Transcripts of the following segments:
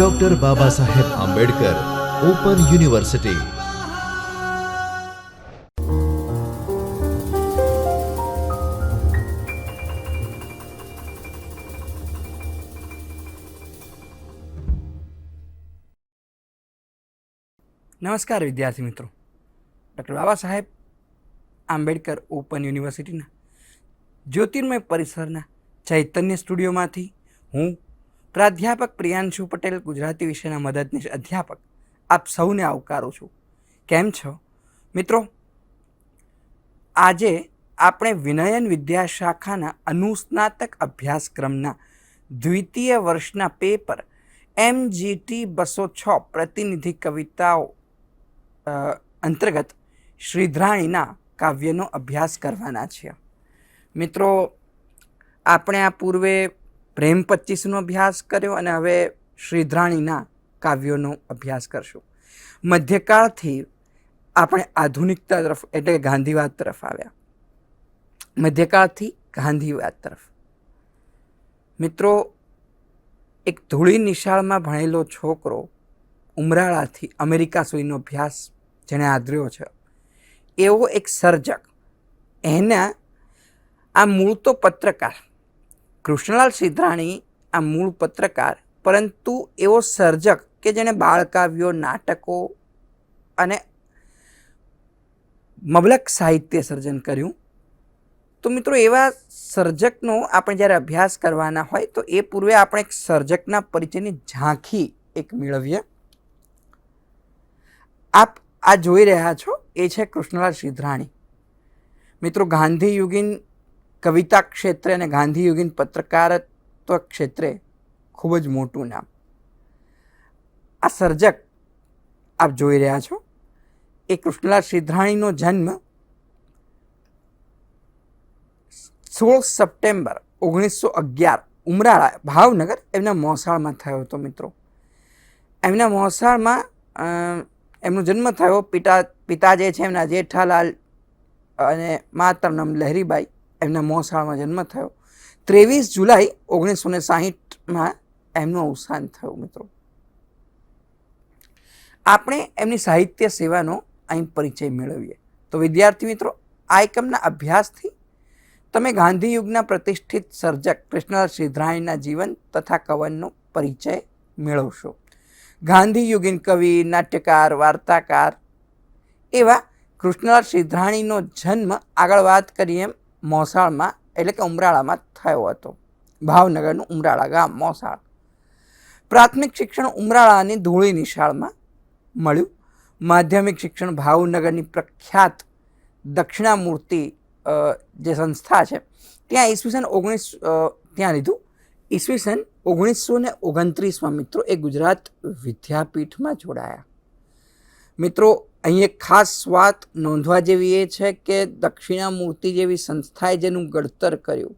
Doctor Baba Saheb Ambedkar open university નમસ્કાર વિદ્યાર્થી મિત્રો. ડૉક્ટર બાબા સાહેબ આંબેડકર ઓપન યુનિવર્સિટીના જ્યોતિર્મય પરિસરના ચૈતન્ય સ્ટુડિયોમાંથી હું પ્રાધ્યાપક પ્રિયાંશુ પટેલ ગુજરાતી વિષયના મદદનીશ અધ્યાપક. આપ સૌને આવકારું છું. કેમ છો? મિત્રો, આજે આપણે વિનયન વિદ્યાશાખાના અનુસ્નાતક અભ્યાસક્રમના દ્વિતીય વર્ષના પેપર એમજીટી બસો છ પ્રતિનિધિ કવિતાઓ અંતર્ગત શ્રીધ્રાણીના કાવ્યનો અભ્યાસ કરવાના છીએ મિત્રો, આપણે આ પૂર્વે પ્રેમ પચીસનો અભ્યાસ કર્યો અને હવે શ્રીધ્રાણીના કાવ્યોનો અભ્યાસ કરશું. મધ્યકાળથી આપણે આધુનિકતા તરફ, એટલે ગાંધીવાદ તરફ આવ્યા. મધ્યકાળથી ગાંધીવાદ તરફ. મિત્રો, એક ધૂળી નિશાળમાં ભણેલો છોકરો ઉમરાળાથી અમેરિકા સુધીનો અભ્યાસ જેણે આદર્યો છે, એવો એક સર્જક. એના આ મૂળ તો પત્રકાર. કૃષ્ણલાલ સિદ્ધરાણી આ મૂળ પત્રકાર, પરંતુ એવો સર્જક કે જેણે બાળકાવ્યો, નાટકો અને મબલક સાહિત્ય સર્જન કર્યું. તો મિત્રો, એવા સર્જકનો આપણે જ્યારે અભ્યાસ કરવાના હોય, તો એ પૂર્વે આપણે એક સર્જકના પરિચયની ઝાંખી એક મેળવીએ. આપ આ જોઈ રહ્યા છો, એ છે કૃષ્ણલાલ સિદ્ધરાણી મિત્રો, ગાંધી યુગીન કવિતા ક્ષેત્રે અને ગાંધીયુગીન પત્રકારત્વ ક્ષેત્રે ખૂબ જ મોટું નામ. આ સર્જક આપ જોઈ રહ્યા છો, એ કૃષ્ણલાલ સિદ્ધરાણીનો જન્મ સોળ સપ્ટેમ્બર ઓગણીસો અગિયાર ઉમરાળા, ભાવનગર, એમના મોસાળમાં થયો હતો મિત્રો. એમના મોસાળમાં એમનો જન્મ થયો પિતા પિતા જે છે એમના જેઠાલાલ અને માતાનું નામ લહેરીબાઈ. એમના મોસાળમાં જન્મ થયો. ત્રેવીસ જુલાઈ ઓગણીસો ને સાહીઠમાં એમનું અવસાન થયું મિત્રો. આપણે એમની સાહિત્ય સેવાનો અહીં પરિચય મેળવીએ. તો વિદ્યાર્થી મિત્રો, આ એકમના અભ્યાસથી તમે ગાંધી યુગના પ્રતિષ્ઠિત સર્જક કૃષ્ણલાલ સિદ્ધરાણીના જીવન તથા કવનનો પરિચય મેળવશો. ગાંધી યુગીન કવિ, નાટ્યકાર, વાર્તાકાર એવા કૃષ્ણલાલ સિદ્ધરાણીનો જન્મ આગળ વાત કરીએ એમ મોસાળમાં, એટલે કે ઉમરાળામાં થયો હતો. ભાવનગરનું ઉમરાળા ગામ, મોસાળ. પ્રાથમિક શિક્ષણ ઉમરાળાની ધૂળી નિશાળમાં મળ્યું. માધ્યમિક શિક્ષણ ભાવનગરની પ્રખ્યાત દક્ષિણામૂર્તિ જે સંસ્થા છે, ત્યાં ઈસવીસન ઓગણીસ ત્યાં લીધું. ઈસવીસન ઓગણીસો ને ઓગણત્રીસમાં મિત્રો એ ગુજરાત વિદ્યાપીઠમાં જોડાયા. મિત્રો અહીં એક ખાસ વાત નોંધવા જેવી એ છે કે દક્ષિણામૂર્તિ જેવી સંસ્થાએ જેનું ઘડતર કર્યું.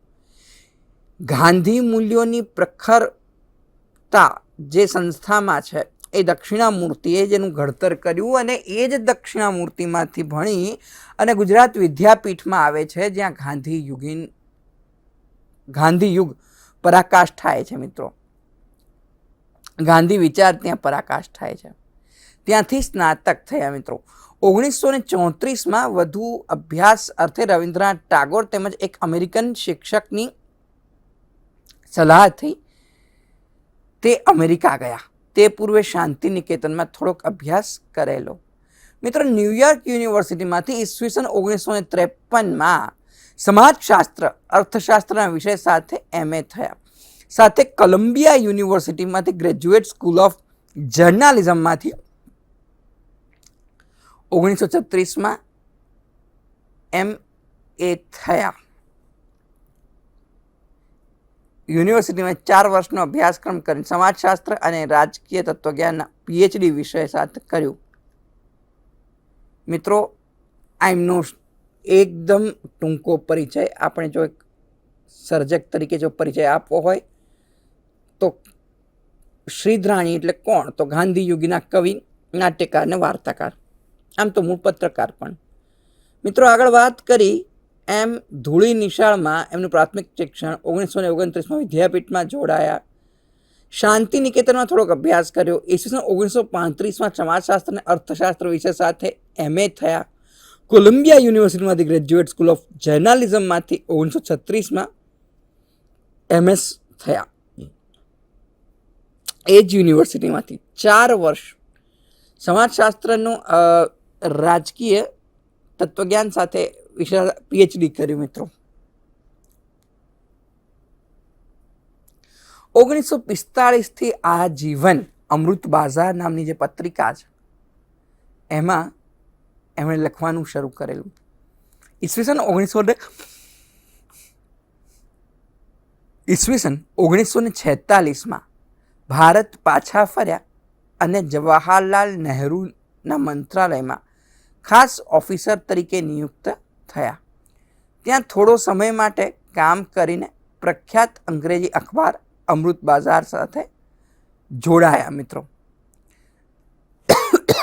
ગાંધી મૂલ્યોની પ્રખરતા જે સંસ્થામાં છે, એ દક્ષિણામૂર્તિએ જેનું ઘડતર કર્યું અને એ જ દક્ષિણામૂર્તિમાંથી ભણી અને ગુજરાત વિદ્યાપીઠમાં આવે છે, જ્યાં ગાંધી યુગીન, ગાંધી યુગ પરાકાષ્ઠ થાય છે મિત્રો. ગાંધી વિચાર ત્યાં પરાકાષ્ઠ થાય છે. ત્યાંથી સ્નાતક થયા મિત્રો. ઓગણીસો ને ચોત્રીસમાં વધુ અભ્યાસ અર્થે રવિન્દ્રનાથ ટાગોર તેમજ એક અમેરિકન શિક્ષકની સલાહથી તે અમેરિકા ગયા. તે પૂર્વે શાંતિ નિકેતનમાં થોડોક અભ્યાસ કરેલો. મિત્રો ન્યુયોર્ક યુનિવર્સિટીમાંથી ઈસવીસન ઓગણીસો ને ત્રેપનમાં સમાજશાસ્ત્ર, અર્થશાસ્ત્રના વિષય સાથે એમએ થયા. સાથે કોલંબિયા યુનિવર્સિટીમાંથી ગ્રેજ્યુએટ સ્કૂલ ઓફ જર્નાલિઝમમાંથી ઓગણીસો છત્રીસમાં એમ એ થયા. યુનિવર્સિટીમાં ચાર વર્ષનો અભ્યાસક્રમ કરીને સમાજશાસ્ત્ર અને રાજકીય તત્વજ્ઞાનના પીએચડી વિષય સાથે કર્યું. મિત્રો આ એમનો એકદમ ટૂંકો પરિચય. આપણે જો એક સર્જક તરીકે જો પરિચય આપવો હોય, તો શ્રીધરાણી એટલે કોણ? તો ગાંધી યુગીના કવિ, નાટ્યકાર અને વાર્તાકાર. આમ તો હું પત્રકાર પણ. મિત્રો, આગળ વાત કરી એમ ધૂળી નિશાળમાં એમનું પ્રાથમિક શિક્ષણ ઓગણીસો ને ઓગણત્રીસમાં વિદ્યાપીઠમાં જોડાયા. શાંતિ નિકેતનમાં થોડોક અભ્યાસ કર્યો. ઈસવીસન ઓગણીસો પાંત્રીસમાં સમાજશાસ્ત્ર અને અર્થશાસ્ત્ર વિષય સાથે એમએ થયા. કોલંબિયા યુનિવર્સિટીમાંથી ગ્રેજ્યુએટ સ્કૂલ ઓફ જર્નાલિઝમમાંથી ઓગણીસો છત્રીસમાં એમએસ થયા. એ જ યુનિવર્સિટીમાંથી. ચાર વર્ષ. સમાજશાસ્ત્રનું રાજકીય તત્વજ્ઞાન સાથે વિશાળ પીએચડી કર્યું, મિત્રો. ઓગણીસો પિસ્તાળીસથી આ જીવન અમૃત બાઝાર નામની જે પત્રિકા છે, એમાં એમણે લખવાનું શરૂ કરેલું. ઈસવીસન ઓગણીસો ઈસવીસન ઓગણીસો ને છેતાલીસમાં ભારત પાછા ફર્યા અને જવાહરલાલ નહેરુના મંત્રાલયમાં ખાસ ઓફિસર તરીકે નિયુક્ત થયા. ત્યાં થોડો સમય માટે કામ કરીને પ્રખ્યાત અંગ્રેજી અખબાર અમૃત બાજાર સાથે જોડાયા મિત્રો.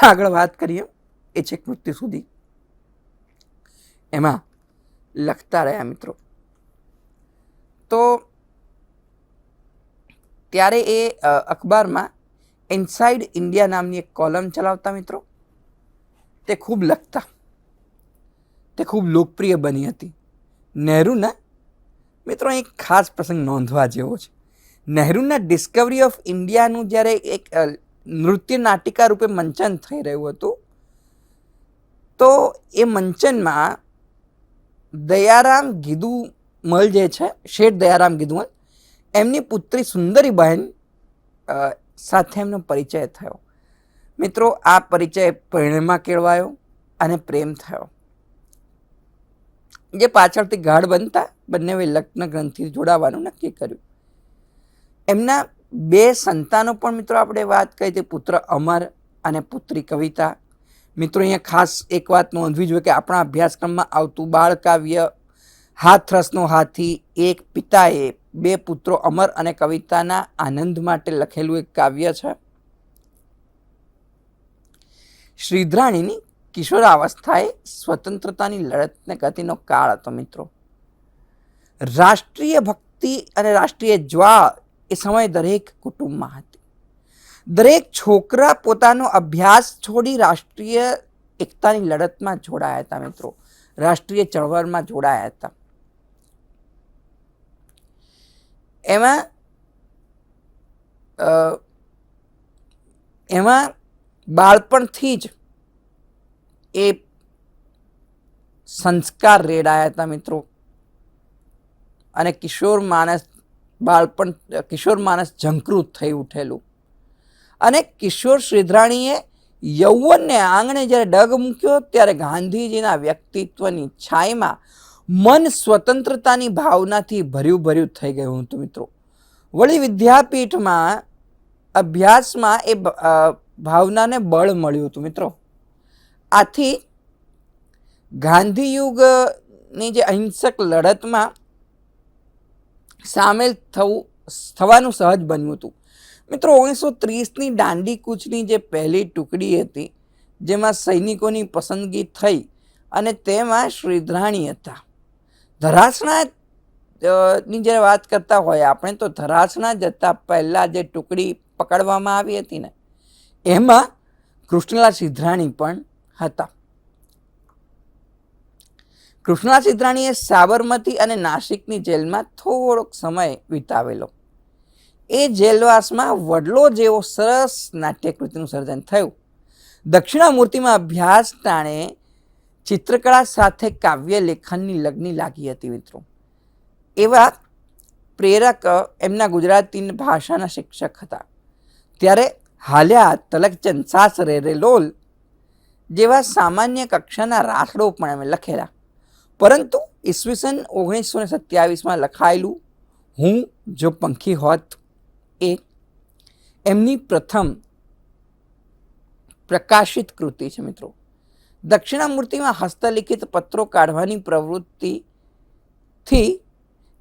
આગળ વાત કરીએ એ છે મૃત્યુ સુધી. એમાં લખતા રહ્યા મિત્રો. તો ત્યારે એ અખબારમાં ઇનસાઇડ ઇન્ડિયા નામની એક કોલમ ચલાવતા મિત્રો. તે ખૂબ લખતા, તે ખૂબ લોકપ્રિય બની હતી. નહેરુના, મિત્રો, એક ખાસ પ્રસંગ નોંધવા જેવો છે. નહેરુના ડિસ્કવરી ઓફ ઇન્ડિયાનું જ્યારે એક નૃત્ય નાટિકા રૂપે મંચન થઈ રહ્યું હતું, તો એ મંચનમાં દયારામ ગીદુમલ જે છે, શેઠ દયારામ ગીદુમલ એમની પુત્રી સુંદરી બહેન સાથે એમનો પરિચય થયો. મિત્રો, આ પરિચય પ્રેમમાં કેળવાયો અને પ્રેમ થયો. જે પાછળથી ગાઢ બનતા બંને લગ્ન ગ્રંથિ જોડાવાનું નક્કી કર્યું. એમના બે સંતાનો પણ મિત્રો આપણે વાત કરી તે પુત્ર અમર અને પુત્રી કવિતા. મિત્રો, અહીંયા ખાસ એક વાત નોંધવી જોઈએ કે આપણા અભ્યાસક્રમમાં આવતું બાળ કાવ્ય હાથરસનો હાથી, એક પિતાએ બે પુત્રો અમર અને કવિતાના આનંદ માટે લખેલું એક કાવ્ય છે. શ્રીધરાણીની કિશોરાવસ્થાએ સ્વતંત્રતાની લડતને ગતિનો કાળ હતો, મિત્રો. રાષ્ટ્રીય ભક્તિ અને રાષ્ટ્રીય જ્વાળ એ સમય દરેક કુટુંબમાં હતી. દરેક છોકરા પોતાનો અભ્યાસ છોડી રાષ્ટ્રીય એકતાની લડતમાં જોડાયા હતા, મિત્રો. રાષ્ટ્રીય ચળવળમાં જોડાયા હતા. એમાં એમાં બાળપણથી જ એ સંસ્કાર રેડાયા હતા મિત્રો. અને કિશોર માણસ બાળપણ, કિશોર માણસ ઝંકૃત થઈ ઉઠેલું. અને કિશોર શ્રીધરાણીએ યૌવનને આંગણે જ્યારે ડગ મૂક્યો ત્યારે ગાંધીજીના વ્યક્તિત્વની છાયમાં મન સ્વતંત્રતાની ભાવનાથી ભર્યું ભર્યું થઈ ગયું હતું મિત્રો. વળી વિદ્યાપીઠમાં અભ્યાસમાં એ ભાવનાને બળ મળ્યું હતું, મિત્રો. આથી ગાંધીયુગની જે અહિંસક લડતમાં સામેલ થવું, થવાનું સહજ બન્યું હતું. મિત્રો ઓગણીસો ત્રીસની દાંડી કૂચની જે પહેલી ટુકડી હતી, જેમાં સૈનિકોની પસંદગી થઈ અને તેમાં શ્રીધરાણી હતા. ધરાસણા ની જ્યારે વાત કરતા હોય, આપણે તો ધરાસણા જતાં પહેલાં જે ટુકડી પકડવામાં આવી હતી ને એમાં કૃષ્ણલાલ સિદ્ધરાણી પણ હતા. કૃષ્ણલાલ સિદ્ધરાણીએ સાબરમતી અને નાસિકની જેલમાં થોડોક સમય વિતાવેલો. એ જેલવાસમાં વડલો જેવો સરસ નાટ્યકૃતિનું સર્જન થયું. દક્ષિણામૂર્તિમાં અભ્યાસ ટાણે ચિત્રકળા સાથે કાવ્ય લેખનની લગ્ની લાગી હતી મિત્રો. એવા પ્રેરક એમના ગુજરાતી ભાષાના શિક્ષક હતા. ત્યારે હાલ્યા તલકચંદ સાસરે રેલોલ જેવા સામાન્ય કક્ષાના રાસડો પણ અમે લખેલા. પરંતુ ઈસવીસન ઓગણીસો ને સત્યાવીસમાં લખાયેલું હું જો પંખી હોત એ એમની પ્રથમ પ્રકાશિત કૃતિ છે મિત્રો. દક્ષિણામૂર્તિમાં હસ્તલિખિત પત્રો કાઢવાની પ્રવૃત્તિથી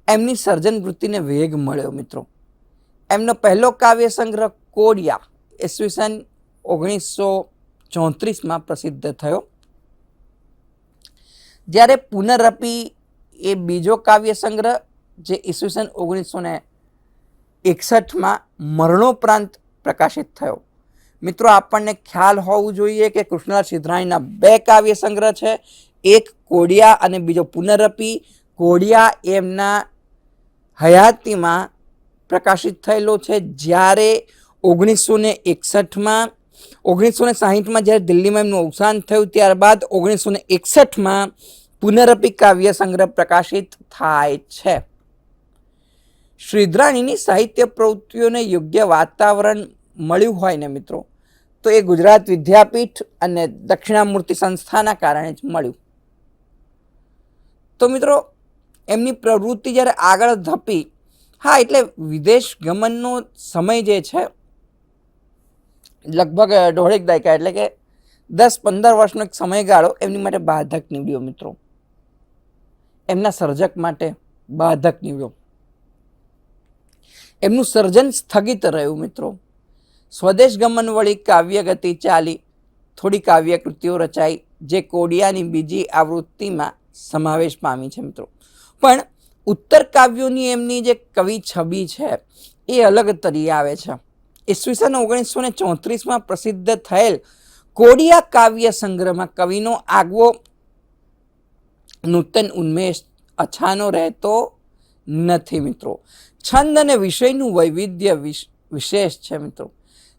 એમની સર્જન વૃત્તિને વેગ મળ્યો મિત્રો. એમનો પહેલો કાવ્ય સંગ્રહ કોડિયા. ઈસવીસન ઓગણીસો ચોત્રીસમાં પ્રસિદ્ધ થયો. જ્યારે પુનરપી એ બીજો કાવ્ય સંગ્રહ, જે ઈસવીસન ઓગણીસો ને એકસઠમાં મરણોપરાંત પ્રકાશિત થયો. મિત્રો, આપણને ખ્યાલ હોવું જોઈએ કે કૃષ્ણલાલ સિદ્ધરાણીના બે કાવ્ય સંગ્રહ છે. એક કોડિયા અને બીજો પુનરપી કોડિયા એમના હયાતીમાં પ્રકાશિત થયેલો છે. જ્યારે ઓગણીસો ને એકસઠમાં ઓગણીસો ને સાહીઠમાં જ્યારે દિલ્હીમાં એમનું અવસાન થયું, ત્યારબાદ ઓગણીસો ને એકસઠમાં પુનરપી કાવ્ય સંગ્રહ પ્રકાશિત થાય છે. શ્રીધરાણીની સાહિત્ય પ્રવૃત્તિઓને યોગ્ય વાતાવરણ મળ્યું હોય ને મિત્રો, તો એ ગુજરાત વિદ્યાપીઠ અને દક્ષિણામૂર્તિ સંસ્થાના કારણે જ મળ્યું. તો મિત્રો, એમની પ્રવૃત્તિ જ્યારે આગળ ધપી, હા, એટલે વિદેશ ગમનનો સમય જે છે લગભગ દોઢેક દાયકા એટલે કે દસ પંદર વર્ષનો એક સમયગાળો એમની માટે બાધક નીવડ્યો મિત્રો. એમના સર્જક માટે બાધક નીવડ્યો. એમનું સર્જન સ્થગિત રહ્યું મિત્રો. સ્વદેશ ગમન વળી કાવ્ય ગતિ ચાલી, થોડી કાવ્ય કૃતિઓ રચાઈ, જે કોડિયાની બીજી આવૃત્તિમાં સમાવેશ પામી છે મિત્રો. પણ ઉત્તર કાવ્યોની એમની જે કવિ છબી છે, એ અલગ તરી આવે છે. ઈસવીસન ઓગણીસો ને ચોત્રીસમાં પ્રસિદ્ધ થયેલ કોડિયા કાવ્ય સંગ્રહમાં કવિનો આગવો નૂતન ઉન્મેષ અછાનો રહેતો નથી મિત્રો. છંદ અને વિષયનું વૈવિધ્ય વિશ- વિશેષ છે મિત્રો.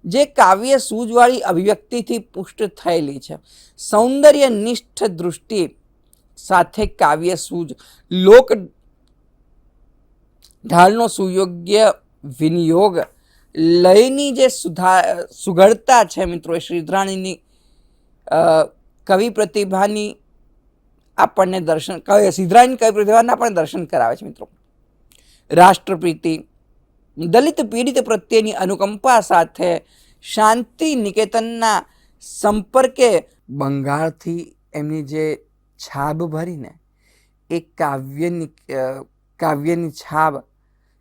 જે કાવ્ય સૂઝવાળી અભિવ્યક્તિથી પુષ્ટ થયેલી છે. સૌંદર્ય નિષ્ઠ દૃષ્ટિ સાથે કાવ્ય સૂઝ લોક ઢાલનો સુયોગ્ય વિનિયોગ લયની જે સુધા, સુઘડતા છે મિત્રો, એ શ્રીધરાણીની કવિ પ્રતિભાની આપણને દર્શન કવિ સિદ્ધરાણી કવિ પ્રતિભાના આપણને દર્શન કરાવે છે મિત્રો. રાષ્ટ્રપ્રીતિ, દલિત પીડિત પ્રત્યેની અનુકંપા સાથે શાંતિ નિકેતનના સંપર્કે બંગાળથી એમની જે છાબ ભરીને, એ કાવ્યની કાવ્યની છાબ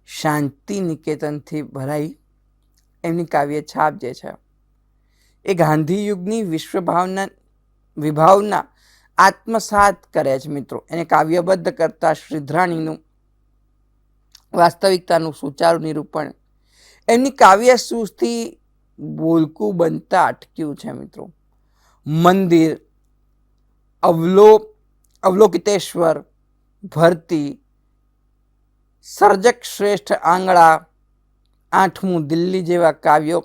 શાંતિ નિકેતનથી ભરાઈ એમની કાવ્ય છાપ જે છે. એ ગાંધી યુગની વિશ્વભાવના, વિભાવના આત્મસાત કરે છે મિત્રો. એને કાવ્યબદ્ધ કરતા શ્રીધ્રાણીનું વાસ્તવિકતાનું સુચારું નિરૂપણ. એમની કાવ્ય સૂઝથી બોલકું બનતા અટક્યું છે મિત્રો. મંદિર, અવલો, અવલોકિતેશ્વર, ભરતી, સર્જક શ્રેષ્ઠ આંગળા આઠમું દિલ્હી જેવા કાવ્યો.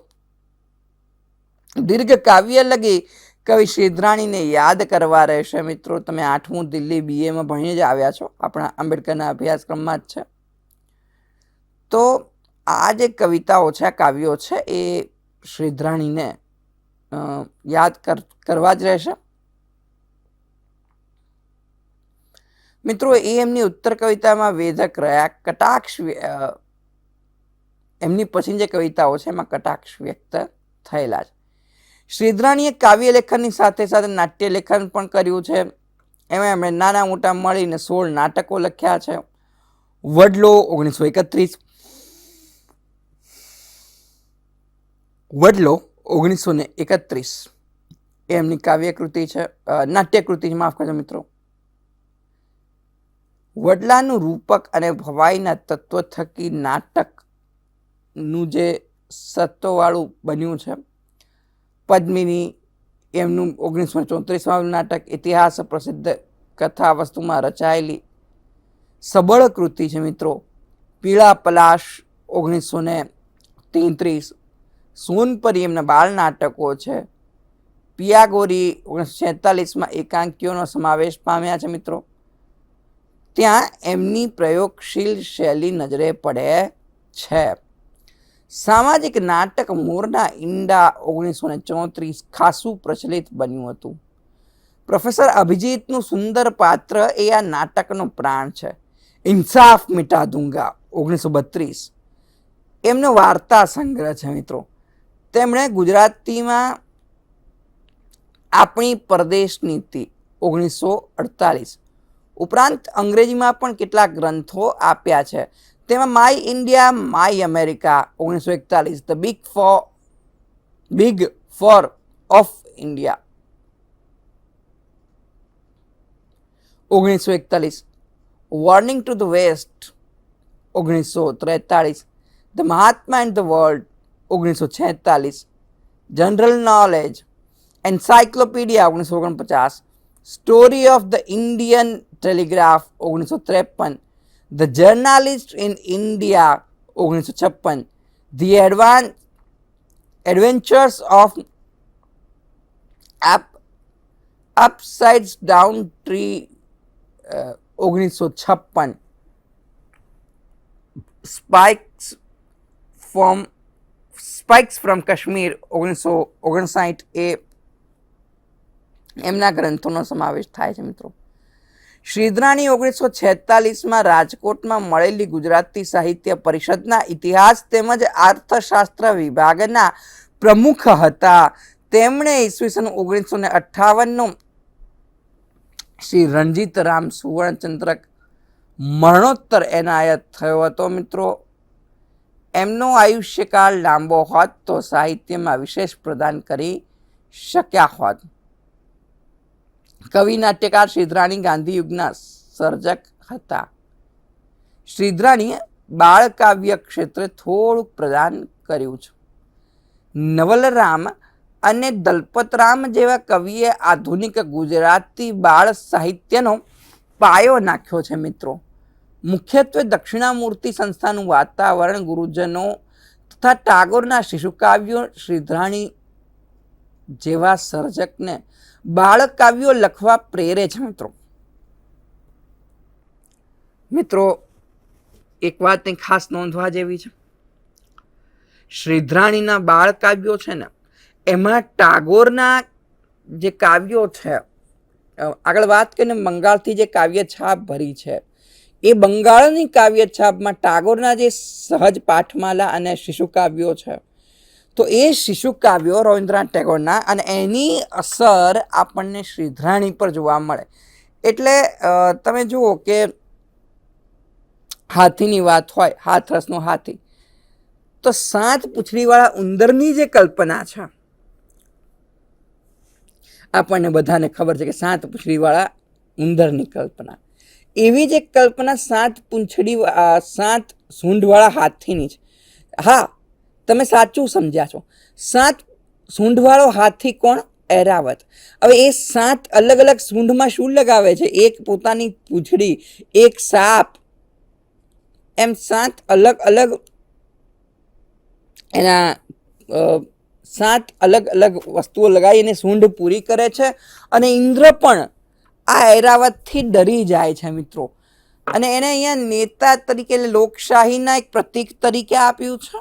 દીર્ઘ કાવ્ય લગી કવિ સિદ્ધરાણીને યાદ કરવા રહેશે મિત્રો. તમે આઠમું દિલ્હી બીએમાં ભણી જ આવ્યા છો. આપણા આંબેડકરના અભ્યાસક્રમમાં જ છે. તો આ જે કવિતાઓ છે કાવ્યો છે, એ શ્રીધરાણીને યાદ કર, કરવા જ રહેશે. મિત્રો, એ એમની ઉત્તર કવિતામાં વેધક રહ્યા કટાક્ષ એમની પછી જે કવિતાઓ છે, એમાં કટાક્ષ વ્યક્ત થયેલા છે. શ્રીધરાણીએ કાવ્ય લેખનની સાથે સાથે નાટ્ય લેખન પણ કર્યું છે. એમાં એમણે નાના મોટા મળીને સોળ નાટકો લખ્યા છે. વડલો ઓગણીસો એકત્રીસ, વડલો ઓગણીસો ને એકત્રીસ. એમની કાવ્યકૃતિ છે નાટ્યકૃતિ છે, માફ કરજો મિત્રો. વડલાનું રૂપક અને ભવાઈના તત્વ થકી નાટકનું જે સત્વવાળું બન્યું છે. પદ્મિની એમનું ઓગણીસો ચોત્રીસમાં નાટક ઇતિહાસ પ્રસિદ્ધ કથા વસ્તુમાં રચાયેલી સબળ કૃતિ છે મિત્રો. પીળા પલાશ ઓગણીસો ને તેત્રીસ. સોનપરી એમના બાળ નાટકો છે. પિયાગોરી ઓગણીસો છેતાલીસમાં એકાંકીઓનો સમાવેશ પામ્યા છે મિત્રો. ત્યાં એમની પ્રયોગશીલ શૈલી નજરે પડે છે. સામાજિક નાટક મોરના ઈંડા ઓગણીસો ને ચોત્રીસ ખાસું પ્રચલિત બન્યું હતું. પ્રોફેસર અભિજીતનું સુંદર પાત્ર એ આ નાટકનો પ્રાણ છે. ઇન્સાફ મિટા દુંગા ઓગણીસો બત્રીસ. એમનો વાર્તા સંગ્રહ છે મિત્રો. તેમણે ગુજરાતીમાં આપણી પરદેશ નીતિ ઓગણીસો અડતાલીસ ઉપરાંત અંગ્રેજીમાં પણ કેટલાક ગ્રંથો આપ્યા છે. તેમાં માય ઇન્ડિયા માય અમેરિકા ઓગણીસો એકતાલીસ the big four big four of India ઓગણીસો એકતાલીસ વોર્નિંગ ટુ ધ વેસ્ટ ઓગણીસો ત્રેતાળીસ the Mahatma and the world ઓગણીસો છેતાલીસ જનરલ નોલેજ એન્સાયક્લોપીડિયા ઓગણીસો ઓગણપચાસ story of the Indian telegraph ઓગણીસો ત્રેપન ધ જર્નાલિસ્ટ ઇન ઇન્ડિયા ઓગણીસો છપ્પન the advance adventures of up upsides down tree ઓગણીસો છપ્પન spikes from spikes from Kashmir ઓગણીસો ઓગણસાઠ એ એમના ગ્રંથોનો સમાવેશ થાય છે મિત્રો શ્રીધરાણી ઓગણીસો છેતાલીસમાં રાજકોટમાં મળેલી ગુજરાતી સાહિત્ય પરિષદના ઇતિહાસ તેમજ અર્થશાસ્ત્ર વિભાગના પ્રમુખ હતા. તેમણે ઈસવીસન ઓગણીસો ને અઠ્ઠાવનનો શ્રી રણજીત રામ સુવર્ણચંદ્રક મરણોત્તર એનાયત થયો હતો મિત્રો. એમનો આયુષ્યકાળ લાંબો હોત તો સાહિત્યમાં વિશેષ પ્રદાન કરી શક્યા હોત. કવિ નાટ્યકાર શ્રીધરાણી ગાંધી યુગના સર્જક હતા. શ્રીધરાણીએ બાળ કાવ્ય ક્ષેત્રે થોડુંક પ્રદાન કર્યું છે. નવલરામ અને દલપતરામ જેવા કવિએ આધુનિક ગુજરાતી બાળ સાહિત્યનો પાયો નાખ્યો છે મિત્રો. મુખ્યત્વે દક્ષિણામૂર્તિ સંસ્થાનું વાતાવરણ, ગુરુજનો તથા ટાગોરના શિશુકાવ્યો શ્રીધરાણી જેવા સર્જકને બાળકાવ્યો લખવા પ્રેરે છે મિત્રો. મિત્રો, એક વાતની ખાસ નોંધવા જેવી છે? શ્રીધરાણીના બાળકાવ્યો છે ને, એમાં ટાગોરના જે કાવ્યો છે આગળ વાત કરીને બંગાળથી જે કાવ્ય છાપ ભરી છે, એ બંગાળની કાવ્ય છાપમાં ટાગોરના જે સહજ પાઠમાલા અને શિશુ કાવ્યો છે તો એ શિશુ કાવ્યો રવિન્દ્રનાથ ટેગોરના અને એની અસર આપણને શ્રીધરાણી પર જોવા મળે. એટલે તમે જુઓ કે હાથીની વાત હોય હાથરસનો હાથી, તો સાત પૂંછડીવાળા ઉંદરની જે કલ્પના છે, આપણને બધાને ખબર છે કે સાત પૂંછડીવાળા ઉંદરની કલ્પના. એવી જ એક કલ્પના સાત પૂંછડી સાત સૂંઢવાળા હાથીની છે. હા તમે સાચું સમજ્યા છો. સાત સૂંઢવાળો હાથી કોણ? એરાવત. હવે એ સાત અલગ અલગ સૂંઢમાં શું લગાવે છે? એક પોતાની પૂંછડી, એક સાપ. એમ સાત અલગ અલગ એના સાત અલગ અલગ વસ્તુઓ લગાવીને સૂંઢ પૂરી કરે છે અને ઇન્દ્ર પણ આ એરાવતથી ડરી જાય છે મિત્રો. અને એને અહીંયા નેતા તરીકે લોકશાહીના એક પ્રતીક તરીકે આપ્યું છે.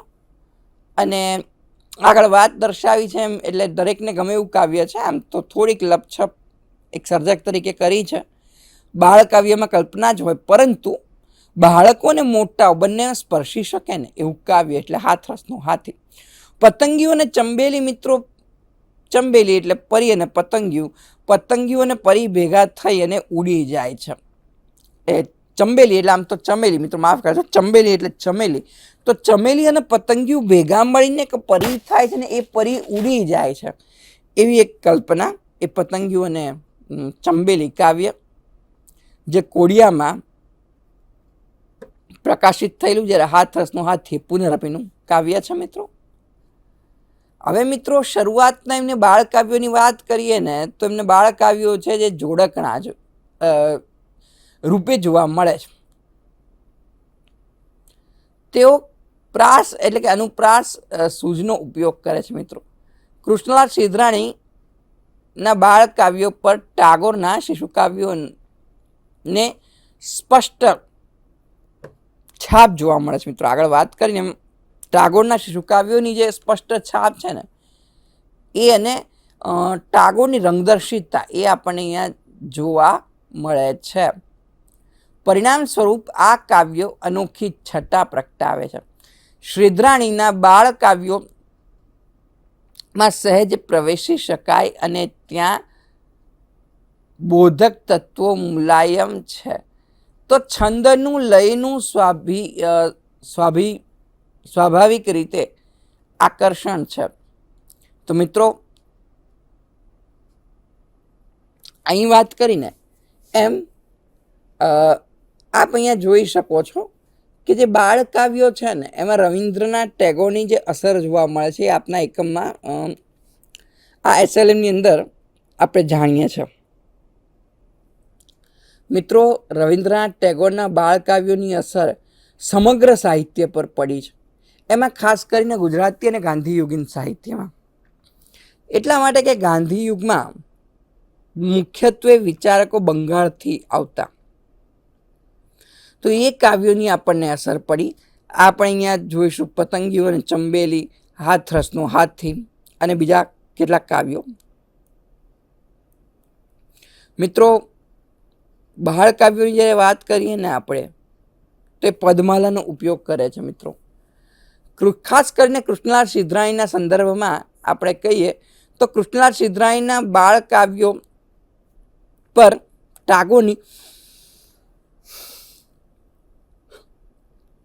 અને આગળ વાત દર્શાવી છે એમ, એટલે દરેકને ગમે એવું કાવ્ય છે, આમ તો થોડીક લપછપ એક સર્જક તરીકે કરી છે. બાળ કાવ્યમાં કલ્પના જ હોય, પરંતુ બાળકોને મોટાઓ બંને સ્પર્શી શકે ને એવું કાવ્ય, એટલે હાથરસનો હાથી. પતંગીઓને ચંબેલી મિત્રો, ચંબેલી એટલે પરી અને પતંગિયું અને પરી ભેગા થઈ અને ઉડી જાય છે. એ ચંબેલી એટલે આમ તો ચમેલી, મિત્રો માફ કરશો ચંબેલી એટલે ચમેલી. તો ચમેલી અને પતંગિયું ભેગા મળીને એક પરી થાય છે ને, એ પરી ઉડી જાય છે. એવી એક કલ્પના, એ પતંગિયું અને ચંબેલી કાવ્ય, જે કોડિયામાં પ્રકાશિત થયેલું, જ્યારે હાથરસનું હાથી પુનરપીનું કાવ્ય છે, મિત્રો. હવે મિત્રો, શરૂઆતના એમને બાળકાવ્યોની વાત કરીએ ને, તો એમને બાળકાવ્યો છે જે જોડકણા જ રૂપે જોવા મળે છે. તેઓ પ્રાસ એટલે કે અનુપ્રાસ સૂઝનો ઉપયોગ કરે છે મિત્રો. કૃષ્ણલાલ સિદ્ધરાણીના બાળકાવ્યો પર ટાગોરના શિશુકાવ્યોને સ્પષ્ટ છાપ જોવા મળે છે મિત્રો. આગળ વાત કરીને ટાગોરના શિશુકાવ્યોની જે સ્પષ્ટ છાપ છે ને, એ અને ટાગોરની રંગદર્શિતતા એ આપણને અહીંયા જોવા મળે છે. પરિણામ સ્વરૂપ આ કાવ્યો અનોખી છટા પ્રગટાવે છે. શ્રીધરાણીના બાળ કાવ્યોમાં સહેજ પ્રવેશી શકાય અને ત્યાં બોધક તત્વો મુલાયમ છે. તો છંદનું, લયનું સ્વાભી સ્વાભી, સ્વાભાવિક રીતે આકર્ષણ છે. તો મિત્રો, અહીં વાત કરીને એમ આપ અહીંયા જોઈ શકો છો કે જે બાળ કાવ્યો છે ને, એમાં રવિન્દ્રનાથ ટેગોરની જે અસર જોવા મળે છે એ આપના એકમમાં આ એસએલએમની અંદર આપણે જાણીએ છીએ. મિત્રો, રવિન્દ્રનાથ ટેગોરના બાળ કાવ્યોની અસર સમગ્ર સાહિત્ય પર પડી છે. એમાં ખાસ કરીને ગુજરાતી અને ગાંધીયુગીન સાહિત્યમાં. એટલા માટે કે ગાંધી યુગમાં મુખ્યત્વે વિચારકો બંગાળથી આવતા. તો એ કાવ્યોની આપણને અસર પડી. આપણે અહીંયા જોઈશું પતંગીઓ અને ચંબેલી હાથરસનો હાથથી અને બીજા કેટલાક કાવ્યો. મિત્રો બાળ કાવ્યોની જ્યારે વાત કરીએ ને આપણે, તો એ પદમાલાનો ઉપયોગ કરે છે મિત્રો. ખાસ કરીને કૃષ્ણલાલ સિદ્ધરાયના સંદર્ભમાં આપણે કહીએ, તો કૃષ્ણલાલ સિદ્ધરાયના બાળ કાવ્યો પર ટાગોરની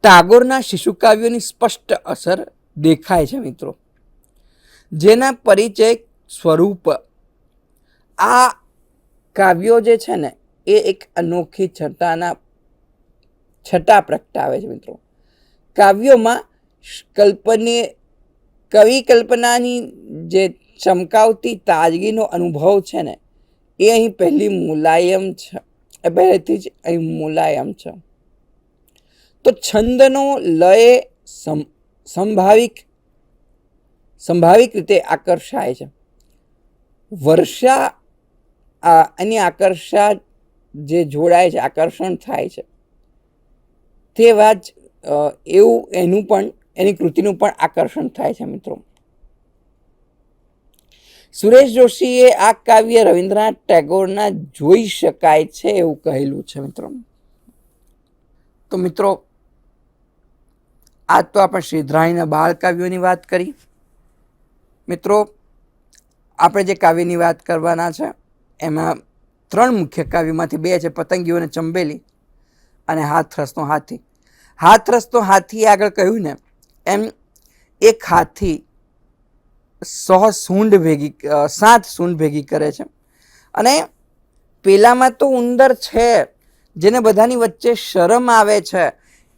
ટાગોરના શિશુ કાવ્યોની સ્પષ્ટ અસર દેખાય છે મિત્રો. જેના પરિચય સ્વરૂપ. આ કાવ્યો જે છે ને, એ એક અનોખી છટાના, છટા પ્રગટાવે છે મિત્રો. કાવ્યોમાં કલ્પનીય, કવિ કલ્પનાની જે ચમકાવતી તાજગીનો અનુભવ છે ને, એ અહીં પહેલી મુલાયમ છે પહેલેથી જ અહીં મુલાયમ છે. તો છંદનો લય સમ- સંભાવિક સંભાવિક રીતે આકર્ષાય છે. વર્ષા એની આકર્ષા જે જોડાય છે, આકર્ષણ થાય છે તે વાત એવું એનું પણ, એની કૃતિનું પણ આકર્ષણ થાય છે મિત્રો. સુરેશ જોશીએ આ કાવ્ય રવિન્દ્રનાથ ટેગોરના જોઈ શકાય છે એવું કહેલું છે મિત્રો. તો મિત્રો આજ તો આપણે શ્રીધરાણીના બાળ કાવ્યોની વાત કરી. મિત્રો, આપણે જે કાવ્યની વાત કરવાના છે, એમાં ત્રણ મુખ્ય કાવ્યમાંથી બે છે, પતંગીઓ અને ચંબેલી, અને હાથરસનો હાથી. હાથરસનો હાથી આગળ કહ્યું ને, એમ એક હાથી સો સૂંઢ ભેગી સાત સૂંઢ ભેગી કરે છે. અને પેલામાં તો ઉંદર છે, જેને બધાની વચ્ચે શરમ આવે છે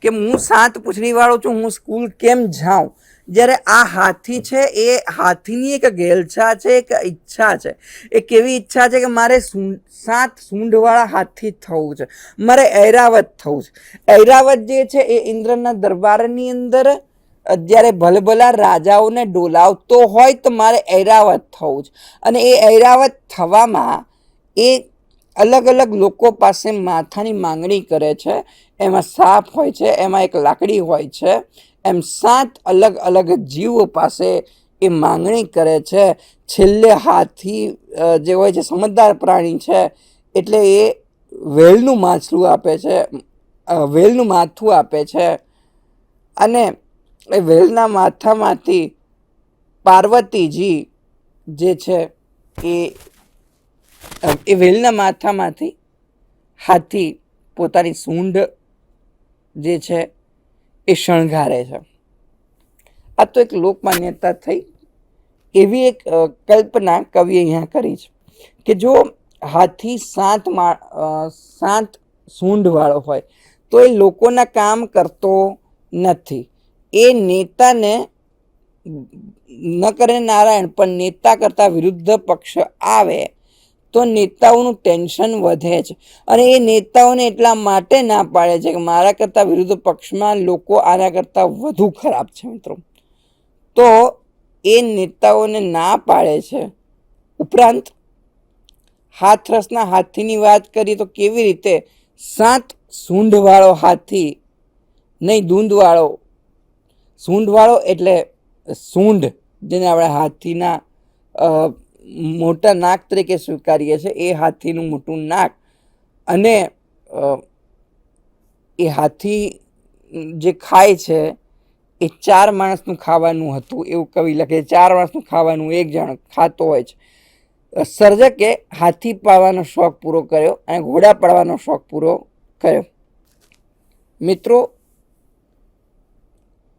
કે હું સાત પૂછડીવાળો છું, હું સ્કૂલ કેમ જાઉં? જ્યારે આ હાથી છે, એ હાથીની એક ગેલછા છે, એક ઈચ્છા છે. એ કેવી ઈચ્છા છે કે મારે સાત સૂંઢવાળા હાથી થવું છે. મારે ઐરાવત થવું છે. ઐરાવત જે છે, એ ઇન્દ્રના દરબારની અંદર જ્યારે ભલભલા રાજાઓને ડોલાવતો હોય તો મારે ઐરાવત થવું છે. અને એ ઐરાવત થવામાં એ અલગ અલગ લોકો પાસે માથાની માંગણી કરે છે, એમાં સાપ હોય છે, એમાં એક લાકડી હોય છે, એમ સાત અલગ અલગ જીવો પાસે એ માંગણી કરે છે. છેલ્લે હાથી જે હોય છે, સમજદાર પ્રાણી છે, એટલે એ વેલનું માછલું આપે છે વેલનું માથું આપે છે. અને એ વેલના માથામાંથી પાર્વતીજી જે છે એ એ વેલના માથામાંથી હાથી પોતાની સૂંઢ જે છે એ શણગારે છે. આ તો એક લોકમાન્યતા થઈ. એવી એક કલ્પના કવિએ અહીંયા કરી છે કે જો હાથી સાત મા સાત સૂંઢવાળો હોય, તો એ લોકોના કામ કરતો નથી. એ નેતાને ન કરે નારાયણ, પણ નેતા કરતાં વિરુદ્ધ પક્ષ આવે તો નેતાઓનું ટેન્શન વધે છે. અને એ નેતાઓને એટલા માટે ના પાડે છે કે મારા કરતાં વિરુદ્ધ પક્ષમાં લોકો આના કરતાં વધુ ખરાબ છે મિત્રો. તો એ નેતાઓને ના પાડે છે ઉપરાંત હાથરસના હાથીની વાત કરીએ તો કેવી રીતે સાત સૂંઢવાળો હાથી નહીં દૂંધવાળો સૂંઢવાળો એટલે સૂંઢ, જેને આપણે હાથીના મોટા નાક તરીકે સ્વીકારીએ છીએ, એ હાથીનું મોટું નાક. અને એ હાથી જે ખાય છે, એ ચાર માણસનું ખાવાનું હતું, એવું કવિ લખે ચાર માણસનું ખાવાનું, એક જણ ખાતો હોય છે. સર્જકે હાથી પાવાનો શોખ પૂરો કર્યો અને ઘોડા પાડવાનો શોખ પૂરો કર્યો. મિત્રો,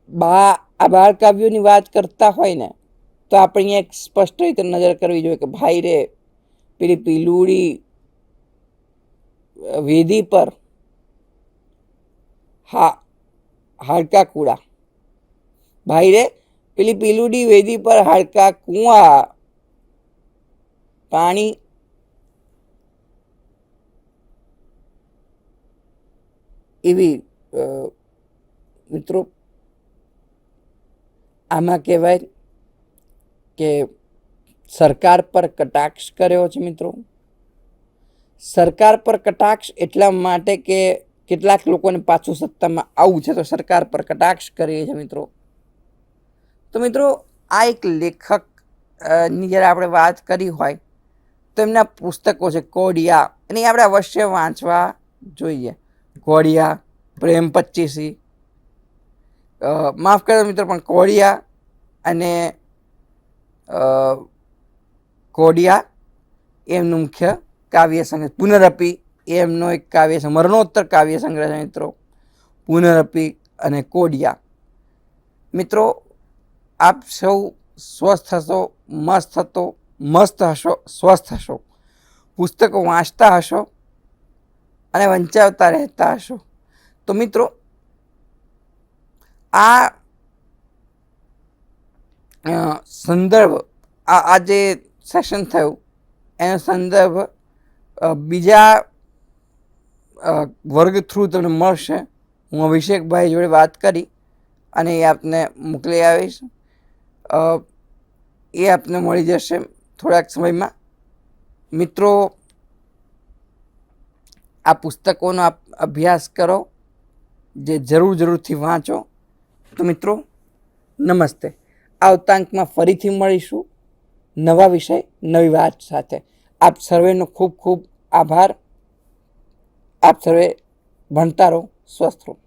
બા, આ બાળ કાવ્યોની વાત કરતા હોય ને તો આપણે અહીંયા એક સ્પષ્ટ રીતે નજર કરવી જોઈએ કે ભાઈ રે પેલી પીલુડી વેદી પર હા, હાડકા કુડા ભાઈ રે પેલી પીલુડી, વેદી પર હાડકા કુવા પાણી એવી મિત્રો, આમાં કહેવાય કે સરકાર પર કટાક્ષ કર્યો છે મિત્રો? સરકાર પર કટાક્ષ એટલા માટે કે કેટલાક લોકોને પાછું સત્તામાં આવવું છે તો સરકાર પર કટાક્ષ કરીએ છીએ મિત્રો. તો મિત્રો, આ એક લેખકની જ્યારે આપણે વાત કરી હોય, તો એમના પુસ્તકો છે કોડિયા. એ આપણે અવશ્ય વાંચવા જોઈએ. કોડિયા, પ્રેમ પચ્ચીસી. માફ કરો મિત્રો, પણ કોડિયા અને કોડિયા, એમનું મુખ્ય કાવ્ય સંગ્રહ પુનરપી એમનો એક કાવ્ય છે, મરણોત્તર કાવ્ય સંગ્રહ છે મિત્રો. પુનરપી અને કોડિયા. મિત્રો, આપ સૌ સ્વસ્થ હશો, મસ્ત હતો, મસ્ત હશો, સ્વસ્થ હશો. પુસ્તકો વાંચતા હશો અને વંચાવતા રહેતા હશો. તો મિત્રો, આ સંદર્ભ, આ આ જે સેશન થયું, એનો સંદર્ભ બીજા વર્ગ થ્રુ તમને મળશે. હું અભિષેકભાઈ જોડે વાત કરી અને એ આપને મોકલી આવીશ. એ આપને મળી જશે થોડાક સમયમાં. મિત્રો, આ પુસ્તકોનો આપ અભ્યાસ કરો, જે જરૂર જરૂરથી વાંચો. તો મિત્રો, નમસ્તે. આવતાંકમાં ફરીથી મળીશું નવા વિષય, નવી વાત સાથે. આપ સર્વેનો ખૂબ ખૂબ આભાર. આપ સર્વે ભણતા રહો, સ્વસ્થ રહો.